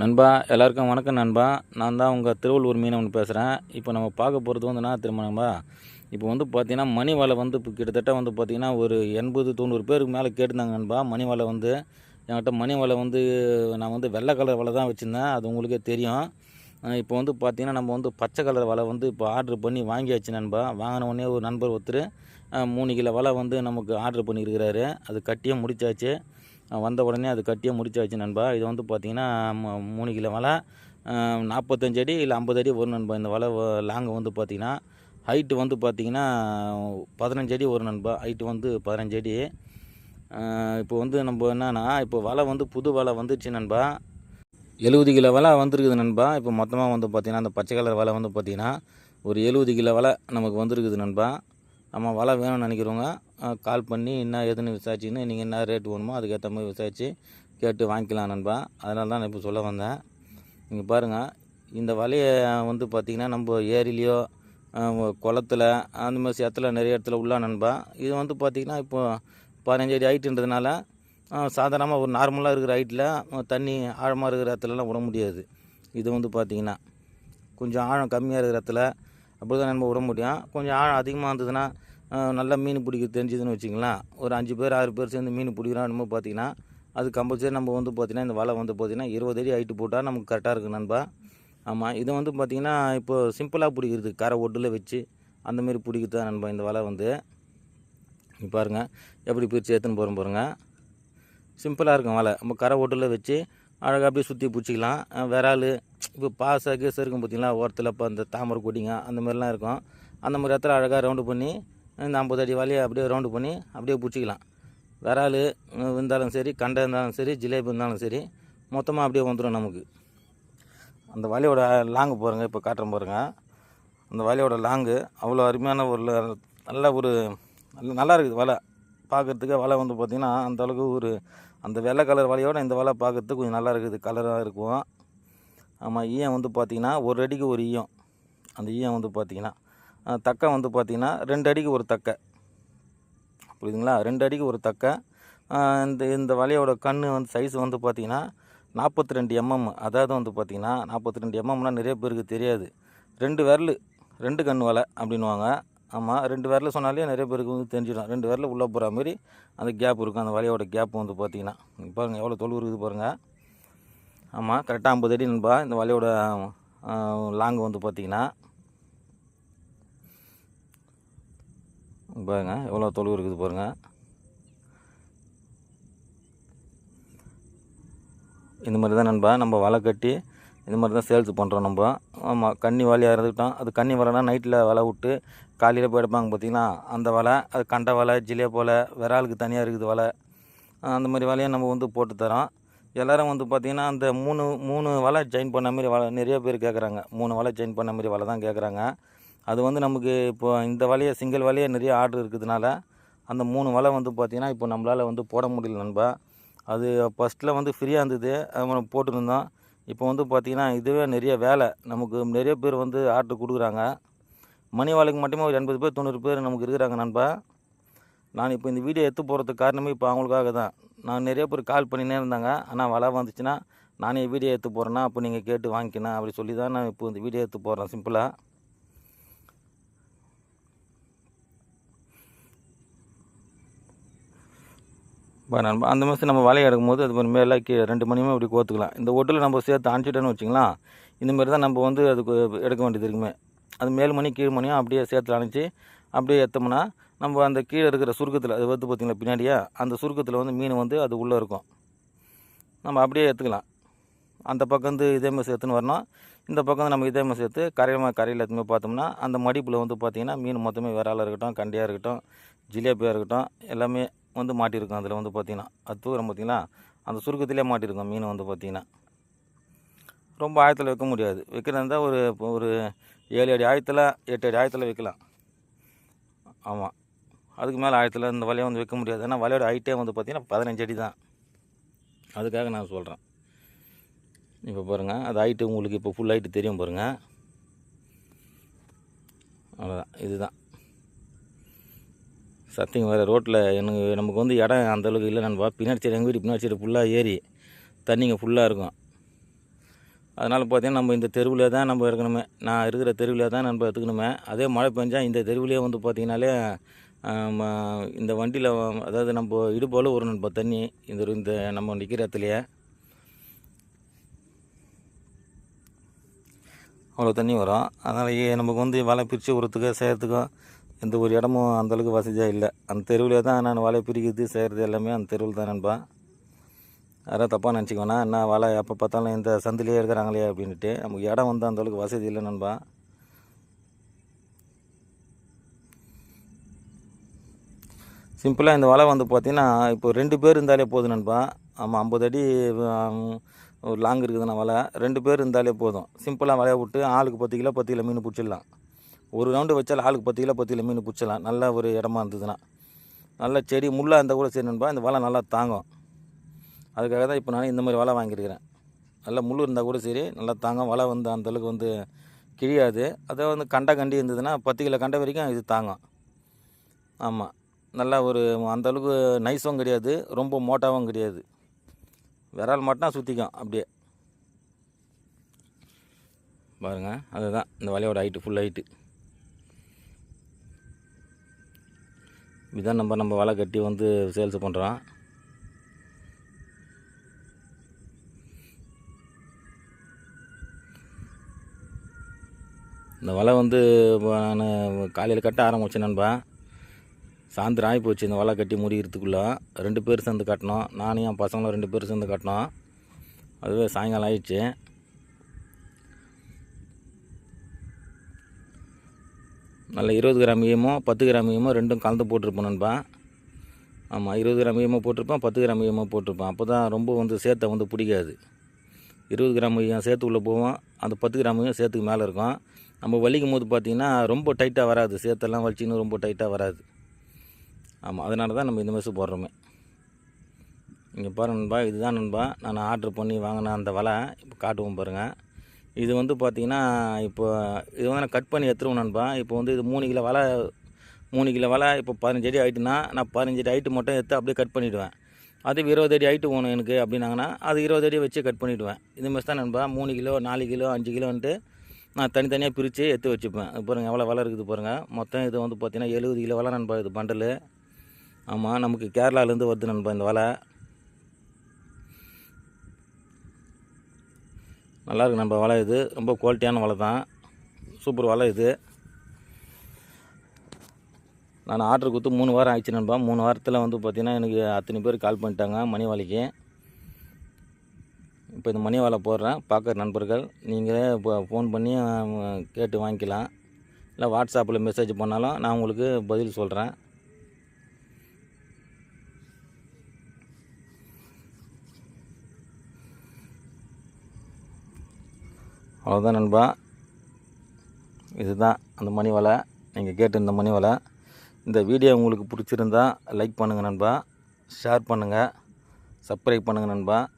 நண்பா எல்லாருக்கும் வணக்கம் நண்பா. நான் தான் உங்கள் திருவள்ளூர் மீனவன் பேசுகிறேன் இப்போ நம்ம பார்க்க போகிறது வந்து என்ன திரும்ப நண்பா? இப்போ வந்து பார்த்திங்கன்னா மணி வலை வந்து இப்போ கிட்டத்தட்ட வந்து பார்த்திங்கன்னா ஒரு எண்பது தொண்ணூறு பேருக்கு மேலே கேட்டிருந்தாங்க நண்பா. மணி வலை வந்து என்கிட்ட மணி வலை வந்து நான் வந்து வெள்ளை கலர் வலை தான் வச்சுருந்தேன். அது உங்களுக்கே தெரியும். இப்போ வந்து பார்த்திங்கன்னா நம்ம வந்து பச்சை கலர் வலை வந்து இப்போ ஆர்டர் பண்ணி வாங்கியாச்சு நண்பா. வாங்கின உடனே ஒரு நண்பர் ஒருத்தர் மூணு கிலோ வலை வந்து நமக்கு ஆர்டர் பண்ணியிருக்கிறாரு. அது கட்டியே முடிச்சாச்சு. வந்த உடனே அது கட்டியே முடிச்சாச்சு நண்பா. இது வந்து பார்த்தீங்கன்னா மூணு கிலோ வலை நாற்பத்தஞ்சு அடி இல்லை ஐம்பது அடி வரும் நண்பா. இந்த வலை லாங்கு வந்து பார்த்திங்கன்னா ஹைட்டு வந்து பார்த்திங்கன்னா பதினஞ்சு அடி வரும் நண்பா. ஹைட்டு வந்து பதினஞ்சு அடி. இப்போ வந்து நம்ம என்னென்னா இப்போ வலை வந்து புது வலை வந்துடுச்சு நண்பா. எழுபது கிலோ வலை வந்துருக்குது நண்பா. இப்போ மொத்தமாக வந்து பார்த்தீங்கன்னா அந்த பச்சை கலர் வலை வந்து பார்த்தீங்கன்னா ஒரு எழுபது கிலோ வலை நமக்கு வந்துருக்குது நண்பா. நம்ம வலை வேணும்னு நினைக்கிறவங்க கால் பண்ணி என்ன ஏதுன்னு விசாரிச்சுன்னு நீங்கள் என்ன ரேட் வேணுமோ அதுக்கேற்ற மாதிரி விசாரித்து கேட்டு வாங்கிக்கலாம் நண்பா. அதனால தான் நான் இப்போ சொல்ல வந்தேன். நீங்கள் பாருங்கள் இந்த வலையை வந்து பார்த்திங்கன்னா நம்ம ஏரிலேயோ குளத்தில் குளத்துல அந்த மாதிரி சேத்துல நிறைய இடத்துல உள்ளா நண்பா. இது வந்து பார்த்திங்கன்னா இப்போ பதினஞ்சு அடி ஹைட்டுன்றதுனால சாதாரணமாக ஒரு நார்மலாக இருக்கிற ஹைட்டில் தண்ணி ஆழமாக இருக்கிற இடத்துலலாம் விட முடியாது. இது வந்து பார்த்திங்கன்னா கொஞ்சம் ஆழம் கம்மியாக இருக்கிற இடத்துல அப்படி தான் நம்ம விட முடியும். கொஞ்சம் ஆழம் அதிகமாக இருந்ததுன்னா நல்லா மீன் பிடிக்க தெரிஞ்சுதுன்னு வச்சிங்களேன். ஒரு அஞ்சு பேர் ஆறு பேர் சேர்ந்து மீன் பிடிக்கிறோம் என்னமோ பார்த்தீங்கன்னா அது கம்பல்சரி நம்ம வந்து பார்த்திங்கன்னா இந்த வலை வந்து பார்த்திங்கன்னா இருபது அடி ஹைட்டு போட்டால் நமக்கு கரெக்டாக இருக்குது நண்பா. ஆமாம் இது வந்து பார்த்திங்கன்னா இப்போ சிம்பிளாக பிடிக்கிறது கரை ஒட்டில் வச்சு அந்தமாரி பிடிக்கிறது தான் நண்பா இந்த வலை வந்து. பாருங்கள் எப்படி பிரித்து ஏற்றுன்னு போகிறோம் பாருங்கள் சிம்பிளாக இருக்கும் வலை. நம்ம கரை ஒட்டில் வச்சு அழகாக அப்படியே சுற்றி பிடிச்சிக்கலாம். அஹ் விரால் இப்போ பாச கேஸ் இருக்கும் பார்த்தீங்களா ஓரத்தில் இப்போ அந்த தாமரை கொடிங்க அந்த மாதிரிலாம் இருக்கும். அந்த மாதிரி இடத்துல அழகாக ரவுண்டு பண்ணி இந்த ஐம்பது அடி வலையை அப்படியே ரவுண்டு பண்ணி அப்படியே பிடிச்சிக்கலாம். விரால் இருந்தாலும் சரி கண்டை இருந்தாலும் சரி ஜிலேபி இருந்தாலும் சரி மொத்தமாக அப்படியே வந்துடும் நமக்கு. அந்த வலையோட லாங்கு பாருங்கள் இப்போ காட்டுறேன் பாருங்கள் அந்த வலையோட லாங்கு அவ்வளோ அருமையான ஒரு நல்ல ஒரு நல்ல- நல்லா இருக்குது வலை. பார்க்குறதுக்கு வலை வந்து பார்த்திங்கன்னா அந்தளவுக்கு ஒரு அந்த வெள்ளை கலர் வலையோட இந்த வலை பார்க்குறதுக்கு கொஞ்சம் நல்லா இருக்குது கலராக இருக்கும். ஆமாம் ஈயம் வந்து பார்த்திங்கன்னா ஒரு அடிக்கு ஒரு ஈயம். அந்த ஈயம் வந்து பார்த்திங்கன்னா தக்கை வந்து பார்த்திங்கன்னா ரெண்டு அடிக்கு ஒரு தக்கை. புரியுதுங்களா? ரெண்டு அடிக்கு ஒரு தக்கை. இந்த இந்த வலையோட கண் வந்து சைஸ் வந்து பார்த்திங்கன்னா நாற்பத்தி ரெண்டு எம்எம் அதாவது வந்து பார்த்திங்கன்னா நாற்பத்தி ரெண்டு எம்எம்னால் நிறைய பேருக்கு தெரியாது. ரெண்டு விரல் ரெண்டு கண் வலை அப்படின்வாங்க ஆமாம் ரெண்டு விரல் சொன்னாலே நிறைய பேருக்கு வந்து தெரிஞ்சிடும். ரெண்டு விரல் உள்ளே போகிற மாதிரி அந்த கேப் இருக்கும். அந்த வலையோட கேப் வந்து பார்த்திங்கன்னா. பாருங்கள் எவ்வளோ தொழில் இருக்குது பாருங்கள் ஆமாம் கரெக்டாக ஐம்பது அடி நண்பா இந்த வலையோட லாங் வந்து பார்த்திங்கன்னா. பாருங்க எவ்வளோ தொழுவு இருக்குது பாருங்கள் இந்த மாதிரி தான் நண்பா நம்ம வலை கட்டி இந்த மாதிரி தான் சேல்ஸ் பண்ணுறோம் நம்ம. ஆமாம் கன்னி வலையாக இருந்துக்கிட்டோம். அது கன்னி வலைனா நைட்டில் வலை விட்டு காலையில் போய் எடுப்பாங்க பார்த்தீங்களா அந்த வலை அது கண்டை வலை ஜிலே போல் விராலுக்கு தனியாக இருக்குது வலை. அந்த மாதிரி வலையை நம்ம வந்து போட்டு தரோம். எல்லோரும் வந்து பார்த்திங்கன்னா அந்த மூணு மூணு வலை ஜாயின் பண்ண மாதிரி வலை நிறைய பேர் கேட்குறாங்க மூணு வலை ஜாயின் பண்ண மாதிரி வலை தான் கேட்குறாங்க அது வந்து நமக்கு இப்போ இந்த வலையை சிங்கிள் வலையை நிறைய ஆர்டர் இருக்கிறதுனால அந்த மூணு வலை வந்து பார்த்திங்கன்னா இப்போ நம்மளால் வந்து போட முடியல நண்பா. அது ஃபஸ்ட்டில் வந்து ஃப்ரீயாக இருந்தது. அது நம்ம போட்டுருந்தோம். இப்போ வந்து பார்த்திங்கன்னா இதுவே நிறைய வேலை. நமக்கு நிறைய பேர் வந்து ஆர்டர் கொடுக்குறாங்க. மணி வலைக்கு மட்டுமே ஒரு எண்பது பேர் தொண்ணூறு பேர் நமக்கு இருக்கிறாங்க நண்பா. நான் இப்போ இந்த வீடியோ எடுத்து போகிறதுக்கு காரணமே இப்போ அவங்களுக்காக தான். நான் நிறைய பேர் கால் பண்ணினே இருந்தாங்க. ஆனால் வலை வந்துச்சுன்னா நானே வீடியோ எடுத்து போகிறேன்னா அப்போ நீங்கள் கேட்டு வாங்கிக்கணும் அப்படி சொல்லி தான் நான் இப்போ இந்த வீடியோ எடுத்து போடுறேன் சிம்பிளாக நண்பா அந்த மாதிரி நம்ம வலையை எடுக்கும்போது அது மாதிரி மேலே கீழே ரெண்டு மணியுமே அப்படி கோத்துக்கலாம். இந்த ஒட்டில் நம்ம சேர்த்து அணைச்சிட்டோன்னு வச்சிங்களேன் இந்தமாரி தான் நம்ம வந்து அதுக்கு எடுக்க வேண்டியது இருக்குமே. அது மேல் மணி கீழ் மணியும் அப்படியே சேர்த்து அணைச்சி அப்படியே எத்தோம்னா நம்ம அந்த கீழே இருக்கிற சுருக்கத்தில் அது வந்து பார்த்திங்களா பின்னாடியே அந்த சுருக்கத்தில் வந்து மீன் வந்து அது உள்ளே இருக்கும். நம்ம அப்படியே எடுத்துக்கலாம் அந்த பக்கம் வந்து இதேமாதிரி சேர்த்துன்னு வரணும். இந்த பக்கம் வந்து நம்ம இதே மாதிரி சேர்த்து கரையில் கரையில் எத்தனை பார்த்தோம்னா அந்த மடிப்பில் வந்து பார்த்திங்கன்னா மீன் மொத்தமே விராலாக இருக்கட்டும் கண்டியாக இருக்கட்டும் ஜிலேபியாக இருக்கட்டும் எல்லாமே வந்து மாட்டியிருக்கும். அதில் வந்து பார்த்திங்கன்னா அது தூரம் பார்த்திங்களா அந்த சுருக்கத்திலே மாட்டியிருக்கும் மீன் வந்து பார்த்திங்கன்னா ரொம்ப ஆழத்தில் வைக்க முடியாது. வைக்கிறதா இருந்தால் ஒரு இப்போ ஒரு ஏழு அடி ஆழத்தில் எட்டு அடி ஆழத்தில் வைக்கலாம். ஆமாம் அதுக்கு மேலே ஆழத்தில் இந்த வலையை வந்து வைக்க முடியாது. ஏன்னா வலையோட ஹைட்டே வந்து பார்த்திங்கன்னா பதினஞ்சு அடி தான். அதுக்காக நான் சொல்கிறேன் இப்போ பாருங்கள் அது ஹைட்டு உங்களுக்கு இப்போ ஃபுல் ஹைட்டு தெரியும் பாருங்கள் அவ்வளோதான் இதுதான். சத்தியம் வேறு ரோட்டில் எனக்கு நமக்கு வந்து இடம் அந்தளவுக்கு இல்லை நண்பா. பின்னாடி சைடு எங்கள் வீட்டு பின்னாடி சைடு ஃபுல்லாக ஏறி தண்ணிங்க ஃபுல்லாக இருக்கும். அதனால் பார்த்தீங்கன்னா நம்ம இந்த தெருவில் தான் நம்ம இருக்கணுமே. நான் இருக்கிற தெருவில் தான் நம்ம எடுத்துக்கணுமே அதே மழை பெஞ்சால் இந்த தெருவிலே வந்து பார்த்திங்கனாலே இந்த வண்டியில் அதாவது நம்ம இடுபோல் ஒரு நண்பா தண்ணி. இந்த இந்த நம்ம நிற்கிற இடத்துலையே. அவ்வளோ தண்ணி வரும். அதனால் நமக்கு வந்து வலை பிரித்து உரத்துக்கோ செய்கிறதுக்கோ எந்த ஒரு இடமும் அந்தளவுக்கு வசதியாக இல்லை. அந்த தெருவில் தான் நான் வலை பிரிக்கிறது செய்கிறது எல்லாமே அந்த தெருவில் தான் நண்பா. யாராவது தப்பாக நினச்சிக்கோனா என்ன வலை எப்போ பார்த்தாலும் இந்த சந்திலே இருக்கிறாங்களே அப்படின்ட்டு நமக்கு இடம் வந்து அந்தளவுக்கு வசதி இல்லை நண்பா. சிம்பிளாக இந்த வலை வந்து பார்த்தீங்கன்னா இப்போ ரெண்டு பேர் இருந்தாலே போதும் நண்பா. ஆமாம் ஐம்பது அடி ஒரு லாங் இருக்குதுண்ணா வலை ரெண்டு பேர் இருந்தாலே போதும். சிம்பிளாக வலையை விட்டு ஆளுக்கு பத்து கிலோ பத்து கிலோ மீன் பிடிச்சிடலாம். ஒரு ரவுண்டு வச்சால் ஆளுக்கு பத்து கிலோ பத்து கிலோ மீன் பிடிச்சலாம் நல்ல ஒரு இடமா இருந்ததுன்னா. நல்ல செடி முள்ளாக இருந்தால் கூட சரி நண்பா இந்த வலை நல்லா தாங்கும். அதுக்காக தான் இப்போ நான் இந்த மாதிரி வலை வாங்கியிருக்கிறேன். நல்லா முள் இருந்தால் கூட சரி நல்லா தாங்கும். வலை வந்து அந்த அளவுக்கு வந்து கிழியாது. அதை வந்து கண்டை கண்டி இருந்ததுன்னா பத்து கிலோ கண்டை வரைக்கும் இது தாங்கும். ஆமாம் நல்லா ஒரு அந்த அளவுக்கு நைஸும் கிடையாது ரொம்ப மோட்டாவும் கிடையாது. விரால் மட்டும் சுற்றிக்கும் அப்படியே. பாருங்கள் அதுதான் இந்த வலையோட ஹைட்டு ஃபுல் ஹைட்டு இதுதான் நம்ம நம்ம வலை கட்டி வந்து சேல்ஸ் பண்ணுறோம் இந்த வலை வந்து நான் காலையில் கட்ட ஆரம்பிச்சேன் நண்பா. சாயந்தரம் ஆகி போச்சு இந்த வலை கட்டி முடிகிறதுக்குள்ளே ரெண்டு பேர் சேர்ந்து கட்டினோம். நானும் என் பசங்களும் ரெண்டு பேர் சேர்ந்து கட்டினோம். அதுவே சாயங்காலம் ஆயிடுச்சு. நல்ல இருபது கிராம் ஈயமோ பத்து கிராம் ஈயமோ ரெண்டும் கலந்து போட்டிருப்போம் நண்பா. ஆமாம் இருபது கிராம் ஈயமோ போட்டிருப்பேன் பத்து கிராம் ஈயமோ போட்டிருப்பேன் அப்போ தான் ரொம்ப வந்து சேத்தை வந்து பிடிக்காது. இருபது கிராம் ஈயம் சேத்துக்குள்ளே போவோம் அந்த பத்து கிராம் ஈயம் சேர்த்துக்கு மேலே இருக்கும். நம்ம வலிக்கும் போது பார்த்திங்கன்னா ரொம்ப டைட்டாக வராது சேத்தெல்லாம் வலிச்சின்னு ரொம்ப டைட்டாக வராது. ஆமாம் அதனால தான் நம்ம இந்த மெஸ்ஸு போடுறோமே. இங்கே பாருங்க நண்பா இதுதான் நண்பா. நான் ஆர்டர் பண்ணி வாங்கின அந்த வலை இப்போ காட்டுவோம் பாருங்கள் இது வந்து பார்த்திங்கன்னா இப்போ இது வந்து நான் கட் பண்ணி எடுத்துருவோம் நண்பா. இப்போ வந்து இது மூணு கிலோ வலை மூணு கிலோ வலை இப்போ பதினஞ்சு அடி ஆயிட்டுனா நான் பதினஞ்சு அடி ஹைட்டு மட்டும் எடுத்து அப்படியே கட் பண்ணிவிடுவேன் அது இருபது அடி ஹைட்டு வேணும் எனக்கு அப்படின்னாங்கன்னா அது இருபது அடி வச்சு கட் பண்ணிவிடுவேன் இது மாதிரி தான் நண்பா மூணு கிலோ நாலு கிலோ அஞ்சு கிலோன்ட்டு நான் தனித்தனியாக பிரித்து எடுத்து வச்சுப்பேன். பாருங்கள் எவ்வளோ வலை இருக்குது பாருங்கள் மொத்தம் இது வந்து பார்த்திங்கன்னா எழுபது கிலோ வலை நண்பா இது பண்டலு ஆமாம் நமக்கு கேரளாலேருந்து வருது நண்பா இந்த வலை. நல்லாயிருக்கு நம்ம வலை இது. ரொம்ப குவாலிட்டியான வலை தான். சூப்பர் வலை இது. நான் ஆர்டர் கொடுத்து மூணு வாரம் ஆயிடுச்சு நண்பா. மூணு வாரத்தில் வந்து பார்த்திங்கன்னா எனக்கு அத்தனை பேர் கால் பண்ணிட்டாங்க மணி வலைக்கு இப்போ இந்த மணி வலை போடுறேன். பார்க்குற நண்பர்கள் நீங்களே இப்போ ஃபோன் பண்ணி கேட்டு வாங்கிக்கலாம். இல்லை வாட்ஸ்அப்பில் மெசேஜ் பண்ணாலும் நான் உங்களுக்கு பதில் சொல்கிறேன் அவ்வளோதான் நண்பா. இதுதான் அந்த மணி வலை. நீங்கள் கேட்டிருந்த மணி வலை. இந்த வீடியோ உங்களுக்கு பிடிச்சிருந்தா லைக் பண்ணுங்கள் நண்பா. ஷேர் பண்ணுங்கள் சப்ஸ்கிரைப் பண்ணுங்கள் நண்பா.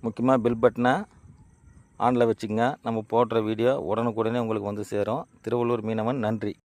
முக்கியமாக பில் பட்டனை ஆனில் வச்சுக்கோங்க. நம்ம போடுற வீடியோ உடனுக்குடனே உங்களுக்கு வந்து சேரும். திருவள்ளூர் மீனவன் நன்றி.